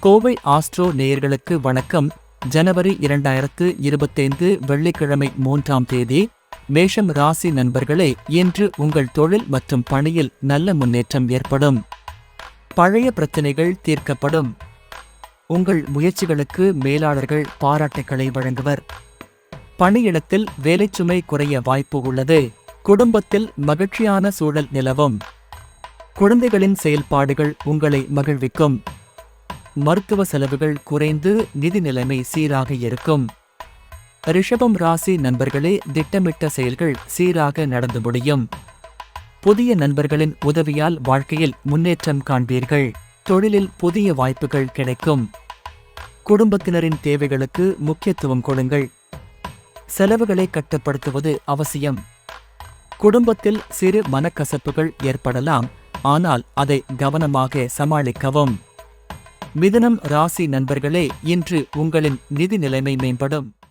Kovai astro நேயர்களுக்கு வணக்கம். ஜனவரி இரண்டாயிரத்து இருபத்தைந்து வெள்ளிக்கிழமை மூன்றாம் தேதி மேஷம் ராசி நண்பர்களே இன்று உங்கள் தொழில் மற்றும் பணியில் நல்ல முன்னேற்றம் ஏற்படும். பழைய பிரச்சனைகள் தீர்க்கப்படும். உங்கள் முயற்சிகளுக்கு மேலாளர்கள் பாராட்டுகளை வழங்குவர். பணியிடத்தில் வேலைச்சுமை குறைய வாய்ப்பு உள்ளது. குடும்பத்தில் மகிழ்ச்சியான சூழல் நிலவும். குழந்தைகளின் செயல்பாடுகள் உங்களை மகிழ்விக்கும். மருத்துவ செலவுகள் குறைந்து நிதி நிலைமை சீராக இருக்கும். ரிஷபம் ராசி நண்பர்களே திட்டமிட்ட செயல்கள் சீராக நடந்து முடியும். புதிய நண்பர்களின் உதவியால் வாழ்க்கையில் முன்னேற்றம் காண்பீர்கள். தொழிலில் புதிய வாய்ப்புகள் கிடைக்கும். குடும்பத்தினரின் தேவைகளுக்கு முக்கியத்துவம் கொடுங்கள். செலவுகளை கட்டுப்படுத்துவது அவசியம். குடும்பத்தில் சிறு மனக்கசப்புகள் ஏற்படலாம். ஆனால் அதை கவனமாக சமாளிக்கவும். மிதனம் ராசி நண்பர்களே இன்று உங்களின் நிதி நிலைமை மேம்படும்.